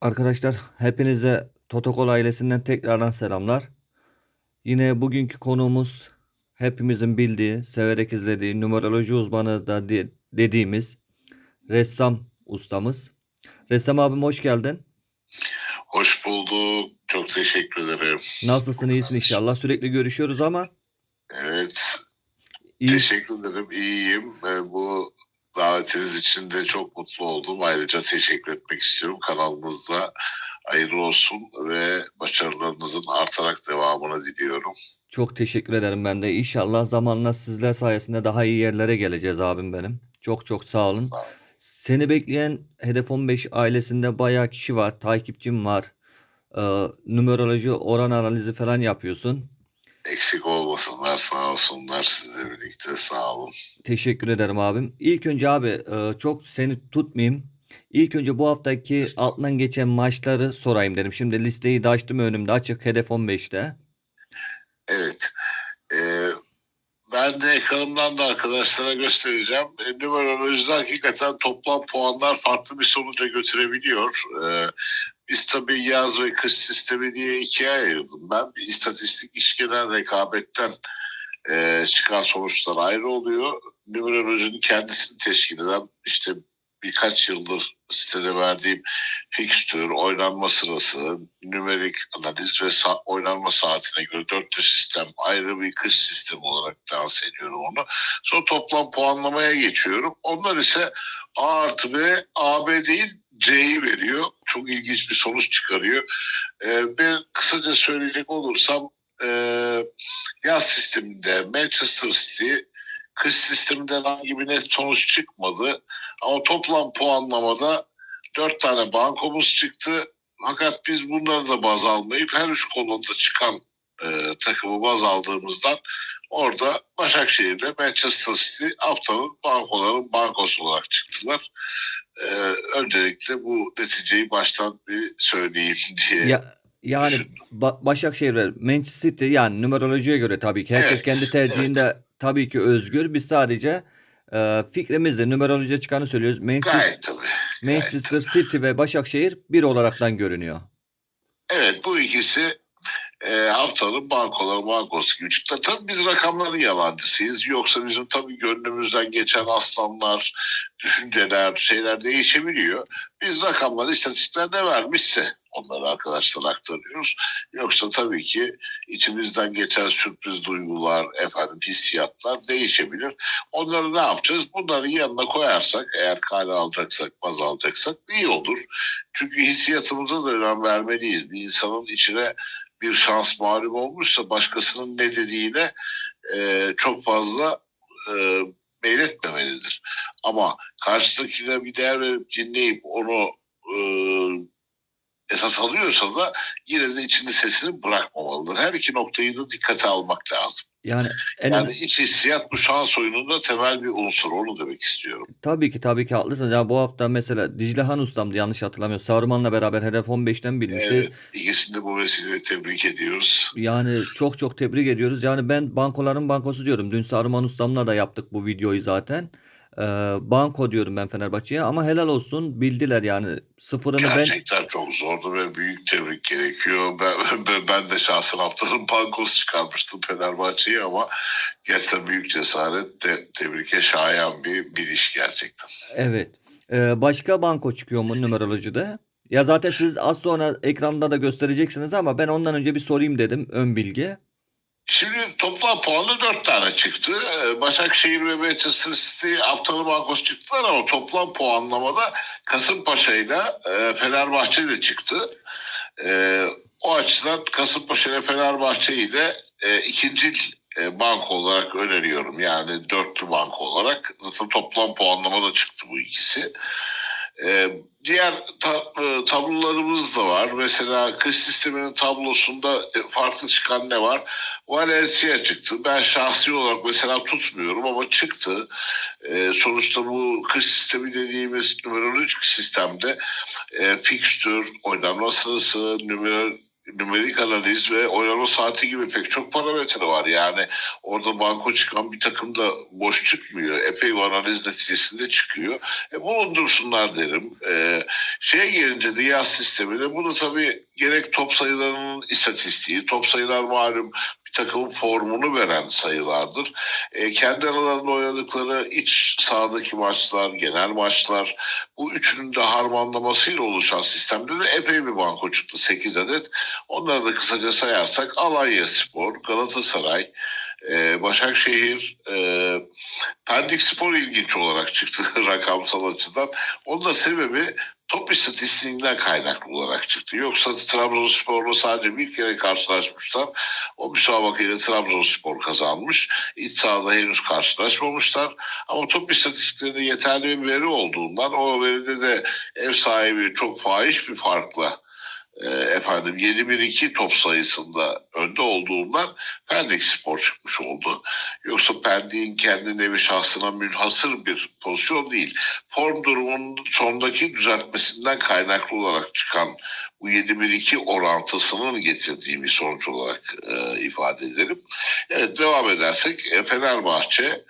Arkadaşlar hepinize Totokol ailesinden tekrardan selamlar. Yine bugünkü konuğumuz hepimizin bildiği, severek izlediği numeroloji uzmanı da di- dediğimiz ressam ustamız. Ressam abim hoş geldin. Hoş bulduk. Çok teşekkür ederim. Nasılsın, iyisin inşallah. Sürekli görüşüyoruz ama Evet. iyi. Teşekkür ederim. İyiyim. Bu davetiniz için de çok mutlu oldum. Ayrıca teşekkür etmek istiyorum. Kanalımızda hayırlı olsun ve başarılarınızın artarak devamını diliyorum. Çok teşekkür ederim ben de. İnşallah zamanla sizler sayesinde daha iyi yerlere geleceğiz abim benim. Çok çok sağ olun. Sağ olun. Seni bekleyen Hedef 15 ailesinde bayağı kişi var. Takipçim var. Ee, numeroloji oran analizi falan yapıyorsun. Eksik olmasınlar, sağ olsunlar sizle birlikte. Sağ olun. Teşekkür ederim abim. İlk önce abi e, çok seni tutmayayım. İlk önce bu haftaki altından geçen maçları sorayım dedim. Şimdi listeyi de açtım önümde açık Hedef 15'te. Evet. Ee, ben de ekranımdan da arkadaşlara göstereceğim. E, numerolojide hakikaten toplam puanlar farklı bir sonuca götürebiliyor. Ee, biz tabii yaz ve kış sistemi diye ikiye ayırdım. Ben bir istatistik işgelen rekabetten e, çıkan sonuçlar ayrı oluyor. Numerolojinin kendisini teşkil eden işte birkaç yıldır sitede verdiğim fikstür, oynanma sırası, nümerik analiz ve sa- oynanma saatine göre dörtlü sistem ayrı bir kış sistemi olarak lanse ediyorum onu. Sonra toplam puanlamaya geçiyorum. Onlar ise A artı B, AB değil C'yi veriyor. Çok ilginç bir sonuç çıkarıyor. Ee, ben kısaca söyleyecek olursam e, yaz sisteminde Manchester City kış sisteminde herhangi bir net sonuç çıkmadı. Ama toplam puanlamada dört tane bankomuz çıktı. Fakat biz bunları da baz almayıp her üç konuda çıkan e, takımı baz aldığımızdan orada Başakşehir'le Manchester City haftanın bankoların bankosu olarak çıktılar. E, öncelikle bu neticeyi baştan bir söyleyeyim diye. Ya yani düşündüm. Ba- Başakşehir ve Manchester City yani numerolojiye göre tabii ki herkes Evet, kendi tercihinde tabii ki özgür. Biz sadece e, fikrimizle numerolojiye çıkanı söylüyoruz. Manchester, Gayet tabii. gayet Manchester City ve Başakşehir bir olaraktan görünüyor. Evet bu ikisi e, haftanın bankoları bankosu gibi çıktı. Tabii biz rakamların yalancısıyız. Yoksa bizim tabii gönlümüzden geçen aslanlar, düşünceler, şeyler değişebiliyor. Biz rakamları istatistikler ne vermişse onları arkadaşlar aktarıyoruz. Yoksa tabii ki içimizden geçen sürpriz duygular, efendim hissiyatlar değişebilir. Onları ne yapacağız? Bunları yanına koyarsak, eğer kale alacaksak, baz alacaksak iyi olur. Çünkü hissiyatımıza da önem vermeliyiz. Bir insanın içine bir şans malum olmuşsa başkasının ne dediğine e, çok fazla e, meyletmemelidir. Ama karşıdakine bir değer verip dinleyip onu e, esas alıyorsa da yine de içinde sesini bırakmamalıdır. Her iki noktayı da dikkate almak lazım. Yani en Yani iç hissiyat bu şans oyununda temel bir unsur. Onu demek istiyorum. Tabii ki tabii ki haklısınız. Ya bu hafta mesela Dicle Han Ustam'dı yanlış hatırlamıyorum. Saruman'la beraber Hedef 15'ten bilmişti. Evet, ikisini de bu vesileyle tebrik ediyoruz. Yani çok çok tebrik ediyoruz. Yani ben bankoların bankosu diyorum. Dün Saruman Ustam'la da yaptık bu videoyu zaten. Ee, banko diyorum ben Fenerbahçe'ye ama helal olsun bildiler yani. Sıfırını ben Gerçekten çok zordu ve büyük tebrik gerekiyor. Ben, ben, ben de şahsen haftanın bankosu çıkarmıştım Fenerbahçe'yi ama gerçekten büyük cesaret, te, tebrike şayan bir, bir iş gerçekten. evet. Ee, başka banko çıkıyor mu numerolojide? Ya zaten siz az sonra ekranda da göstereceksiniz ama ben ondan önce bir sorayım dedim ön bilgi. Şimdi toplam puanı dört tane çıktı. Ee, Başakşehir ve Manchester City haftanın bankosu çıktılar ama toplam puanlamada Kasımpaşa ile e, Fenerbahçe de çıktı. E, o açıdan Kasımpaşa ile Fenerbahçe'yi de e, ikinci e, banko olarak öneriyorum. Yani dörtlü banko olarak. Zaten toplam puanlamada çıktı bu ikisi. E, diğer ta- e, tablolarımız da var. Mesela kış sisteminin tablosunda e, farklı çıkan ne var? Valencia çıktı. Ben şahsi olarak mesela tutmuyorum ama çıktı. E, sonuçta bu kış sistemi dediğimiz numerolojik sistemde e, fikstür, oynanma sırası, numer, nümerik analiz ve oynama saati gibi pek çok parametre var. Yani orada banko çıkan bir takım da boş çıkmıyor. Epey bir analiz neticesinde çıkıyor. E, bulundursunlar derim. E, şeye gelince de yaz sistemine bu da tabii gerek top sayılarının istatistiği, top sayılar malum bir takımın formunu veren sayılardır. E, kendi aralarında oynadıkları iç sahadaki maçlar, genel maçlar bu üçünün de harmanlamasıyla oluşan sistemde de epey bir banko çıktı 8 adet. Onları da kısaca sayarsak Alanya Spor, Galatasaray, e, Başakşehir, e, Pendik Spor ilginç olarak çıktı rakamsal açıdan. Onun da sebebi top istatistiğinden kaynaklı olarak çıktı. Yoksa Trabzonspor'la sadece bir kere karşılaşmışlar. O müsabakayla Trabzonspor kazanmış. İç sahada henüz karşılaşmamışlar. Ama top istatistiklerinde yeterli bir veri olduğundan o veride de ev sahibi çok fahiş bir farkla e, efendim 7-1-2 top sayısında önde olduğundan Pendik Spor çıkmış oldu. Yoksa Pendik'in kendi nevi şahsına münhasır bir pozisyon değil. Form durumunun sondaki düzeltmesinden kaynaklı olarak çıkan bu 7-1-2 orantısının getirdiği bir sonuç olarak e, ifade edelim. Evet devam edersek e, Fenerbahçe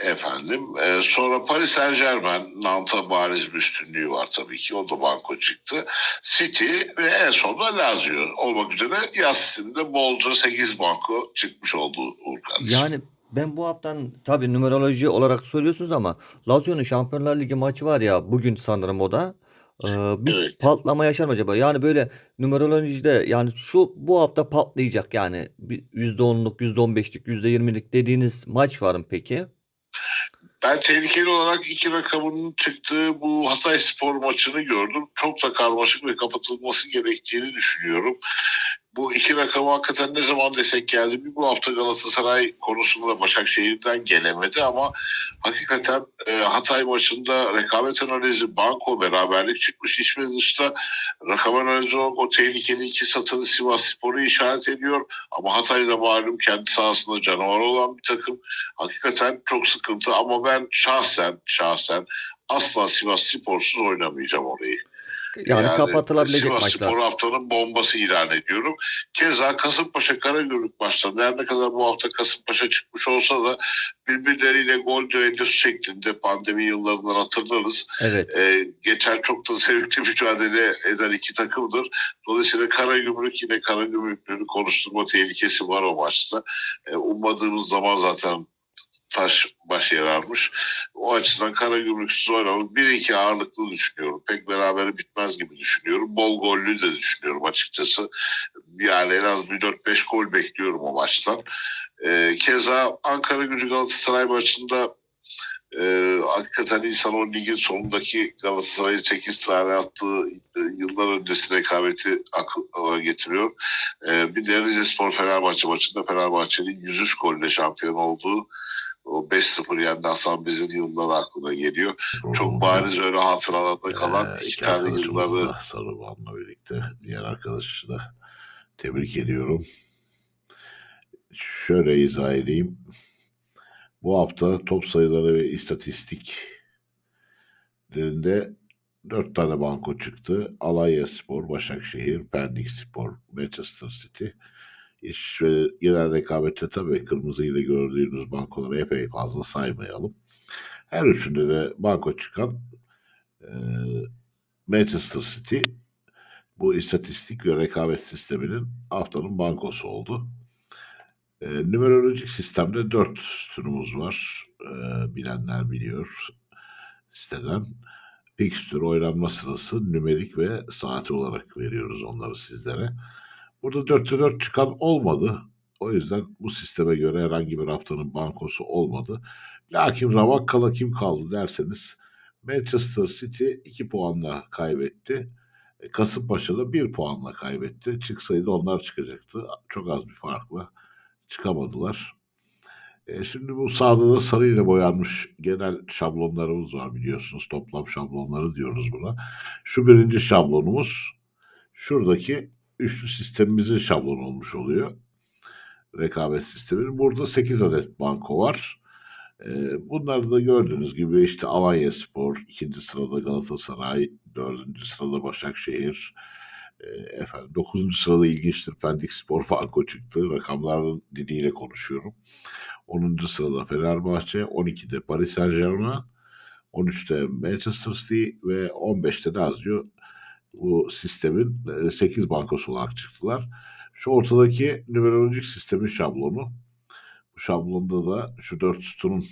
efendim e, sonra Paris Saint Germain Nant'a bariz bir üstünlüğü var tabii ki o da banko çıktı. City ve en sonunda Lazio olmak üzere yaz bolca 8 banko çıkmış oldu Uğur kardeşim. Yani ben bu haftan tabii numeroloji olarak söylüyorsunuz ama Lazio'nun Şampiyonlar Ligi maçı var ya bugün sanırım o da. Ee, bir Evet. patlama yaşar mı acaba? Yani böyle numerolojide yani şu bu hafta patlayacak yani bir %10'luk, %15'lik, %20'lik dediğiniz maç var mı peki? Ben tehlikeli olarak iki rakamının çıktığı bu Hatay Spor maçını gördüm. Çok da karmaşık ve kapatılması gerektiğini düşünüyorum. Bu iki rakam hakikaten ne zaman desek geldi. Bir bu hafta Galatasaray konusunda Başakşehir'den gelemedi ama hakikaten e, Hatay maçında rekabet analizi banko beraberlik çıkmış. İç ve dışta rakam analizi olarak o tehlikeli iki satını Sivas Spor'u işaret ediyor. Ama Hatay'da malum kendi sahasında canavar olan bir takım. Hakikaten çok sıkıntı ama ben şahsen şahsen asla Sivas Spor'suz oynamayacağım orayı. Yani, kapatılabilecek Sivas maçlar. Spor haftanın bombası ilan ediyorum. Keza Kasımpaşa Karagümrük maçları her ne kadar bu hafta Kasımpaşa çıkmış olsa da birbirleriyle gol düellosu şeklinde pandemi yıllarından hatırlarız. Evet. Ee, geçen çok da zevkli mücadele eden iki takımdır. Dolayısıyla Karagümrük yine Karagümrükleri konuşturma tehlikesi var o maçta. Ee, ummadığımız zaman zaten taş baş yararmış. O açıdan Karagümrüksüz oynamak 1-2 ağırlıklı düşünüyorum. Pek beraber bitmez gibi düşünüyorum. Bol gollü de düşünüyorum açıkçası. Yani en az bir 4-5 gol bekliyorum o maçtan. Ee, keza Ankara gücü Galatasaray maçında e, hakikaten insan o ligin sonundaki Galatasaray'ın 8 tane attığı e, yıllar öncesi rekabeti akla getiriyor. E, bir de Rize Spor Fenerbahçe maçında Fenerbahçe'nin 103 golle şampiyon olduğu o 5-0 yendi Hasan Bez'in yılları aklına geliyor. Çok bariz öyle hatıralarda kalan Ee, iki tane yılları Sarıvan'la birlikte diğer arkadaşı da tebrik ediyorum. Şöyle izah edeyim. Bu hafta top sayıları ve istatistiklerinde dört tane banko çıktı. Alanya Spor, Başakşehir, Pendik Spor, Manchester City. İş ve genel rekabette tabii kırmızı ile gördüğünüz bankoları epey fazla saymayalım. Her üçünde de banko çıkan e, Manchester City bu istatistik ve rekabet sisteminin haftanın bankosu oldu. E, numerolojik sistemde dört sütunumuz var. E, bilenler biliyor siteden. Fixtür oynanma sırası nümerik ve saati olarak veriyoruz onları sizlere. Burada 4'te 4 çıkan olmadı. O yüzden bu sisteme göre herhangi bir haftanın bankosu olmadı. Lakin ramak kala kim kaldı derseniz Manchester City 2 puanla kaybetti. E, Kasımpaşa da 1 puanla kaybetti. Çıksaydı onlar çıkacaktı. Çok az bir farkla çıkamadılar. E, şimdi bu sağda da sarıyla boyanmış genel şablonlarımız var biliyorsunuz. Toplam şablonları diyoruz buna. Şu birinci şablonumuz şuradaki üçlü sistemimizin şablonu olmuş oluyor. Rekabet sisteminin. Burada 8 adet banko var. Ee, Bunları da gördüğünüz gibi işte Alanya Spor, ikinci sırada Galatasaray, dördüncü sırada Başakşehir, E, efendim 9. sırada ilginçtir Pendik Spor Banko çıktı. Rakamların diliyle konuşuyorum. 10. sırada Fenerbahçe, 12'de Paris Saint Germain, 13'te Manchester City ve 15'te de Lazio bu sistemin 8 bankosu olarak çıktılar. Şu ortadaki numerolojik sistemin şablonu. Bu şablonda da şu 4 sütunun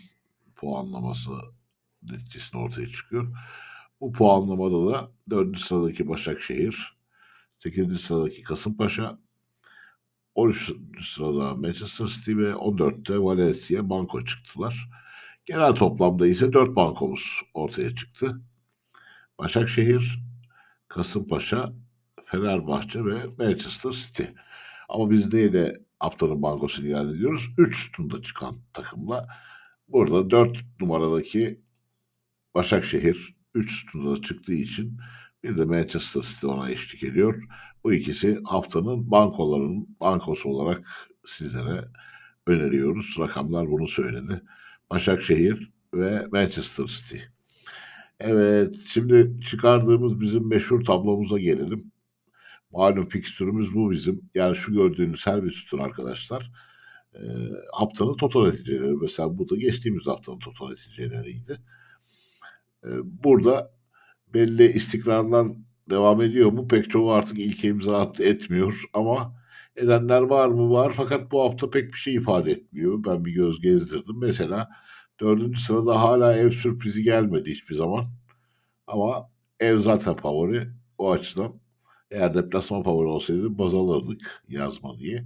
puanlaması neticesinde ortaya çıkıyor. Bu puanlamada da 4. sıradaki Başakşehir, 8. sıradaki Kasımpaşa, 13. sırada Manchester City ve 14'te Valencia banko çıktılar. Genel toplamda ise 4 bankomuz ortaya çıktı. Başakşehir, Kasımpaşa, Fenerbahçe ve Manchester City. Ama biz de haftanın bankosunu ilan ediyoruz. 3 sütunda çıkan takımla. Burada 4 numaradaki Başakşehir 3 sütunda çıktığı için bir de Manchester City ona eşlik ediyor. Bu ikisi haftanın bankolarının bankosu olarak sizlere öneriyoruz. Rakamlar bunu söyledi. Başakşehir ve Manchester City. Evet, şimdi çıkardığımız bizim meşhur tablomuza gelelim. Malum fikstürümüz bu bizim. Yani şu gördüğünüz her bir sütun arkadaşlar. E, haftanın total neticeleri. Mesela bu da geçtiğimiz haftanın total neticeleriydi. E, burada belli istikrarlar devam ediyor mu? Pek çoğu artık ilke imza attı, etmiyor ama edenler var mı? Var fakat bu hafta pek bir şey ifade etmiyor. Ben bir göz gezdirdim. Mesela dördüncü sırada hala ev sürprizi gelmedi hiçbir zaman. Ama ev zaten favori. O açıdan eğer deplasman favori olsaydı baz alırdık yazma diye.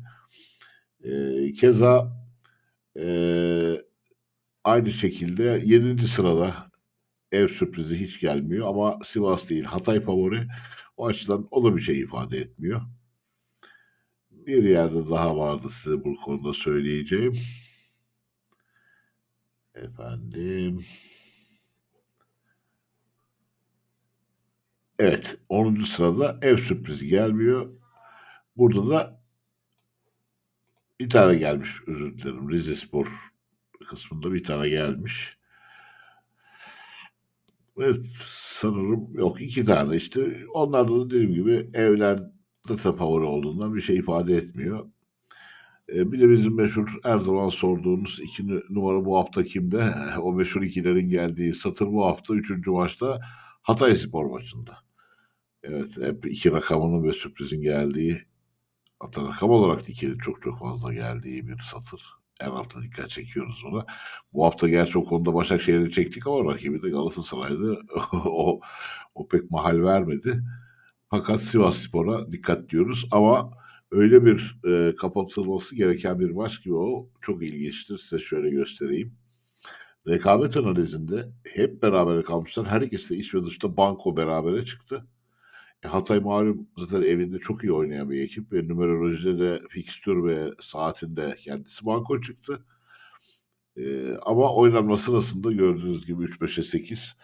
Ee, keza ee, aynı şekilde 7. sırada ev sürprizi hiç gelmiyor ama Sivas değil Hatay favori. O açıdan o da bir şey ifade etmiyor. Bir yerde daha vardı size bu konuda söyleyeceğim. Efendim. Evet 10. sırada ev sürprizi gelmiyor. Burada da bir tane gelmiş özür dilerim. Rize Spor kısmında bir tane gelmiş. Evet sanırım yok iki tane işte. Onlar da dediğim gibi evler zaten favori olduğundan bir şey ifade etmiyor. Ee, bir de bizim meşhur her zaman sorduğumuz iki numara bu hafta kimde? O meşhur ikilerin geldiği satır bu hafta üçüncü maçta Hatay Spor maçında. Evet hep iki rakamının ve sürprizin geldiği hatta rakam olarak ikinin çok çok fazla geldiği bir satır. Her hafta dikkat çekiyoruz ona. Bu hafta gerçi o konuda Başakşehir'i çektik ama rakibi de Galatasaray'dı. o, o pek mahal vermedi. Fakat Sivas Spor'a dikkat diyoruz ama öyle bir e, kapatılması gereken bir maç ki o çok ilginçtir. Size şöyle göstereyim. Rekabet analizinde hep beraber kalmışlar. Her ikisi de iç ve dışta banko berabere çıktı. E, Hatay malum zaten evinde çok iyi oynayan bir ekip ve numerolojide de fikstür ve saatinde kendisi banko çıktı. E, ama oynanma sırasında gördüğünüz gibi 3-5'e 8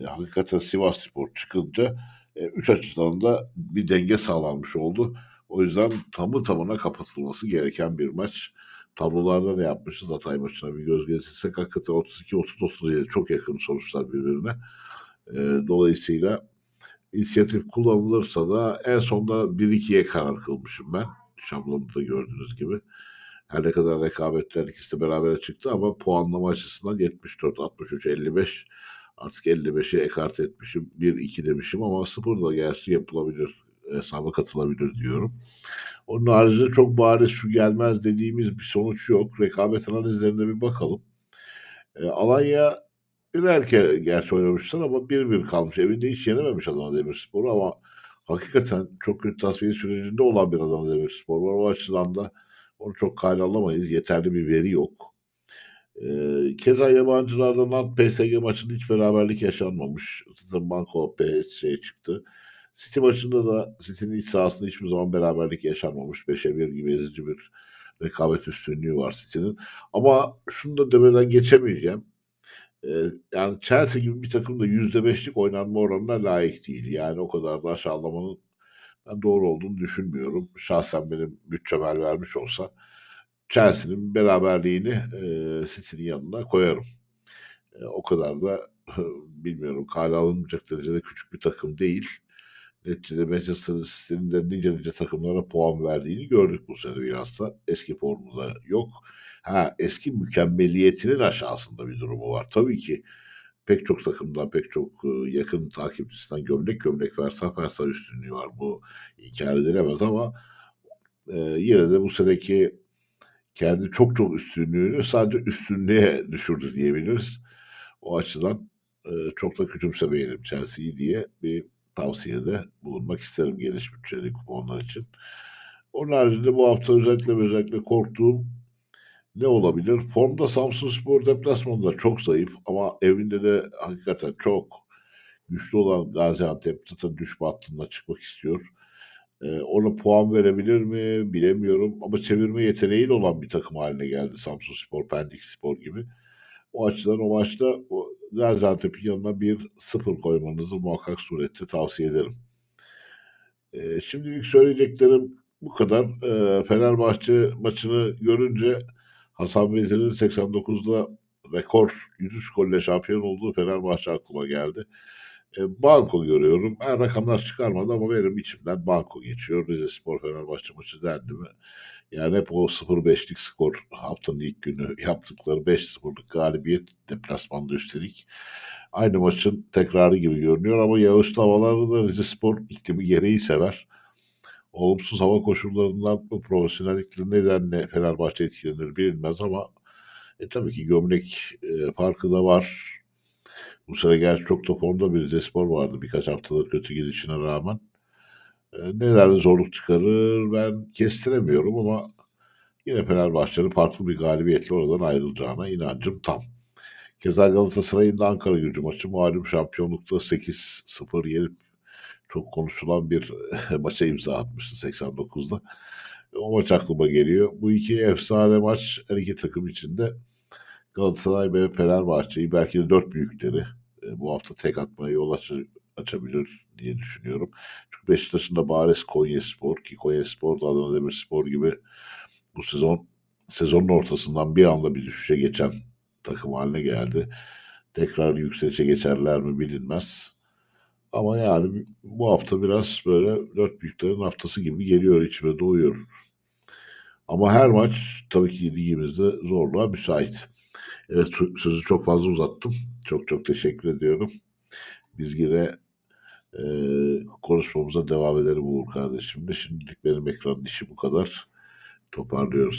e, hakikaten Sivas Spor çıkınca 3 açıdan da bir denge sağlanmış oldu. O yüzden tamı tamına kapatılması gereken bir maç. Tablolarda ne yapmışız? Hatay maçına bir göz gezdirsek hakikaten 32-30-37 çok yakın sonuçlar birbirine. E, dolayısıyla inisiyatif kullanılırsa da en sonunda 1-2'ye karar kılmışım ben. Şablonda gördüğünüz gibi. Her ne kadar rekabetler ikisi de beraber çıktı ama puanlama açısından 74, 63, 55 artık 55'e ekart etmişim. 1-2 demişim ama 0 da gerçi yapılabilir. Hesaba katılabilir diyorum. Onun haricinde çok bariz şu gelmez dediğimiz bir sonuç yok. Rekabet analizlerine bir bakalım. E, Alanya birer kere gerçi oynamışlar ama 1-1 kalmış. Evinde hiç yenememiş Adana Demirspor ama hakikaten çok kötü tasfiye sürecinde olan bir Adana Demirspor var. O açıdan da onu çok kale alamayız. Yeterli bir veri yok. Ee, keza yabancılardan PSG maçında hiç beraberlik yaşanmamış. Zaten Banko PSG çıktı. City maçında da City'nin iç sahasında hiçbir zaman beraberlik yaşanmamış. 5'e 1 gibi ezici bir rekabet üstünlüğü var City'nin. Ama şunu da demeden geçemeyeceğim. Ee, yani Chelsea gibi bir takım da %5'lik oynanma oranına layık değil. Yani o kadar da aşağılamanın ben doğru olduğunu düşünmüyorum. Şahsen benim bütçem el vermiş olsa Chelsea'nin beraberliğini e, City'nin yanına koyarım. E, o kadar da bilmiyorum kale alınmayacak derecede küçük bir takım değil. Neticede Manchester City'nin de nice nice takımlara puan verdiğini gördük bu sene bilhassa. Eski formunda yok. Ha eski mükemmeliyetinin aşağısında bir durumu var. Tabii ki pek çok takımdan, pek çok e, yakın takipçisinden gömlek gömlek Verstappen Versa üstünlüğü var. Bu inkar edilemez ama e, yine de bu seneki kendi çok çok üstünlüğünü sadece üstünlüğe düşürdü diyebiliriz. O açıdan e, çok da küçümsemeyelim Chelsea'yi diye bir tavsiyede bulunmak isterim geniş bütçeli kuponlar için. Onun haricinde bu hafta özellikle özellikle korktuğum ne olabilir? Formda Samsun Spor deplasmanında çok zayıf ama evinde de hakikaten çok güçlü olan Gaziantep zaten düşme hattına çıkmak istiyor. Ee, ona puan verebilir mi bilemiyorum ama çevirme yeteneğiyle olan bir takım haline geldi Samsun Spor, Pendik Spor gibi. O açıdan o maçta o Gaziantep'in yanına bir sıfır koymanızı muhakkak surette tavsiye ederim. Ee, şimdilik söyleyeceklerim bu kadar. Ee, Fenerbahçe maçını görünce Hasan Vezir'in 89'da rekor 103 golle şampiyon olduğu Fenerbahçe aklıma geldi. E, banko görüyorum. Ben rakamlar çıkarmadı ama benim içimden banko geçiyor. Rize Spor Fenerbahçe maçı dendi mi? Yani hep o 0-5'lik skor haftanın ilk günü yaptıkları 5-0'lık galibiyet deplasmanda üstelik. Aynı maçın tekrarı gibi görünüyor ama yağışlı havalarda da Rize Spor iklimi gereği sever. Olumsuz hava koşullarından bu profesyonel iklim nedenle Fenerbahçe etkilenir bilinmez ama e, tabii ki gömlek e, farkı da var. Bu sene gerçi çok da formda bir Rizespor vardı birkaç haftadır kötü gidişine rağmen. E, nelerle zorluk çıkarır ben kestiremiyorum ama yine Fenerbahçe'nin farklı bir galibiyetle oradan ayrılacağına inancım tam. Keza Galatasaray'ın da Ankara gücü maçı malum şampiyonlukta 8-0 yenip çok konuşulan bir maça imza atmıştı 89'da. O maç aklıma geliyor. Bu iki efsane maç her iki takım içinde Galatasaray ve Fenerbahçe'yi belki de dört büyükleri e, bu hafta tek atmaya yol açı- açabilir diye düşünüyorum. Çünkü Beşiktaş'ın da bariz Konyaspor ki Konyaspor da Adana Demirspor gibi bu sezon sezonun ortasından bir anda bir düşüşe geçen takım haline geldi. Tekrar yükselişe geçerler mi bilinmez. Ama yani bu hafta biraz böyle dört büyüklerin haftası gibi geliyor içime doğuyor. Ama her maç tabii ki ligimizde zorluğa müsait. Evet sö- sözü çok fazla uzattım. Çok çok teşekkür ediyorum. Biz yine e, konuşmamıza devam edelim Uğur kardeşimle. Şimdilik benim ekranın işi bu kadar. Toparlıyoruz.